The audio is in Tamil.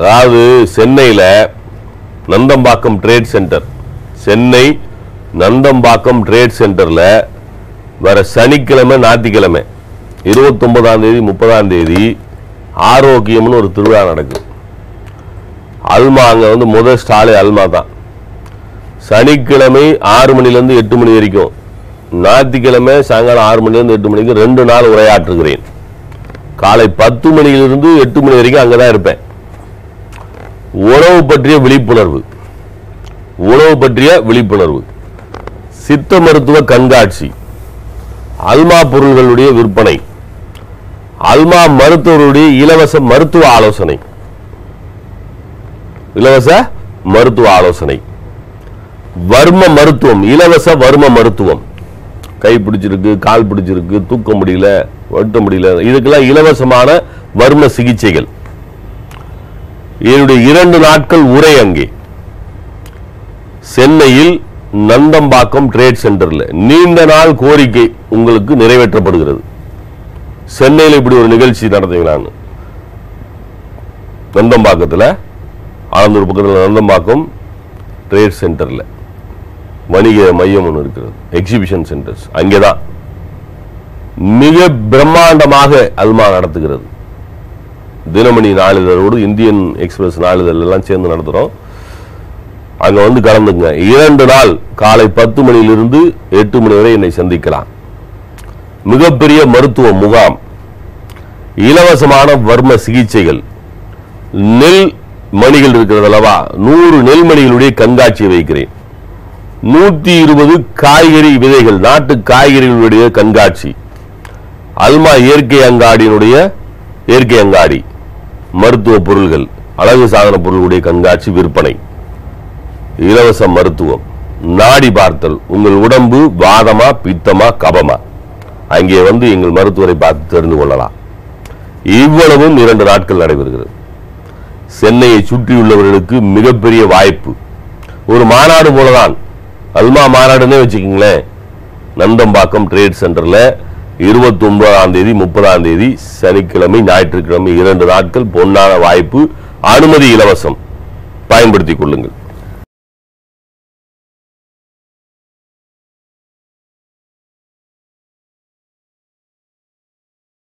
அதாவது சென்னையில் Nandambakkam trade centre Chennai Nandambakkam trade சென்டரில் வர சனிக்கிழமை ஞாயிற்றுக்கிழமை இருபத்தொன்பதாம் தேதி முப்பதாம் தேதி ஆரோக்கியம்னு ஒரு திருவிழா நடக்குது. அல்மா அங்கே வந்து முதல் ஸ்டாலே அல்மா தான். சனிக்கிழமை ஆறு மணிலேருந்து எட்டு மணி வரைக்கும். ஞாயிற்றுக்கிழமை சாயங்காலம் ஆறு மணிலேருந்து எட்டு மணிக்கு ரெண்டு நாள் உரையாற்றுகிறேன். காலை பத்து மணியிலிருந்து எட்டு மணி வரைக்கும் அங்கே தான் இருப்பேன். உறவு பற்றிய விழிப்புணர்வு. உணவு பற்றிய விழிப்புணர்வு. சித்த மருத்துவ கண்காட்சி. அல்மா பொருள்களுடைய விற்பனை. அல்மா மருத்துவருடைய இலவச மருத்துவ ஆலோசனை. இலவச மருத்துவ ஆலோசனை. வர்ம மருத்துவம் இலவச வர்ம மருத்துவம். கை பிடிச்சிருக்கு கால் பிடிச்சிருக்கு தூக்க முடியல வட்ட முடியல இதுக்கெல்லாம் இலவசமான வர்ம சிகிச்சைகள். என்னுடைய இரண்டு நாட்கள் உரை அங்கே. சென்னையில் நந்தம்பாக்கம் ட்ரேட் சென்டர்ல நீண்ட நாள் கோரிக்கை உங்களுக்கு நிறைவேற்றப்படுகிறது. சென்னையில் இப்படி ஒரு நிகழ்ச்சி நடத்துகிறாங்க நந்தம்பாக்கத்தில் ஆலந்தூர் பக்கத்தில் நந்தம்பாக்கம் ட்ரேட் சென்டர்ல வணிக மையம் ஒன்று இருக்கிறது. எக்ஸிபிஷன் சென்டர்ஸ் அங்கே தான் மிக பிரம்மாண்டமாக அல்மா நடத்துகிறது. தினமணி நாளிதழோடு இந்தியன் எக்ஸ்பிரஸ் நாளிதழ் எல்லாம் சேர்ந்து நடத்துகிறோம் அங்கே வந்து கலந்துங்க. இரண்டு நாள் காலை பத்து மணியிலிருந்து எட்டு மணி வரை என்னை சந்திக்கலாம். மிகப்பெரிய மருத்துவ முகாம். இலவசமான வர்ம சிகிச்சைகள். நெல் மணிகள் இருக்கிறது அல்லவா? நூறு நெல்மணிகளுடைய கண்காட்சியை வைக்கிறேன். நூத்தி இருபது காய்கறி விதைகள் நாட்டு காய்கறிகளுடைய கண்காட்சி. அல்மா இயற்கை அங்காடியினுடைய இயற்கை அங்காடி. மருத்துவ பொருள்கள் அழகு சாதன பொருளுடைய கண்காட்சி விற்பனை. இலவச மருத்துவம் நாடி பார்த்தல் உங்கள் உடம்பு வாதமா பித்தமா கபமா? அங்கே வந்து எங்கள் மருத்துவரை பார்த்து தெரிந்து கொள்ளலாம். இவ்வளவும் இரண்டு நாட்கள் நடைபெறுகிறது. சென்னையை சுற்றியுள்ளவர்களுக்கு மிகப்பெரிய வாய்ப்பு. ஒரு மாநாடு போலதான். அல்மா மாநாடுன்னே வச்சுக்கோங்களேன். நந்தம்பாக்கம் ட்ரேட் சென்டரில் இருபத்தி ஒன்பதாம் தேதி முப்பதாம் தேதி சனிக்கிழமை ஞாயிற்றுக்கிழமை இரண்டு நாட்கள் பொன்னான வாய்ப்பு அனுமதி இலவசம். பயன்படுத்திக் கொள்ளுங்கள்.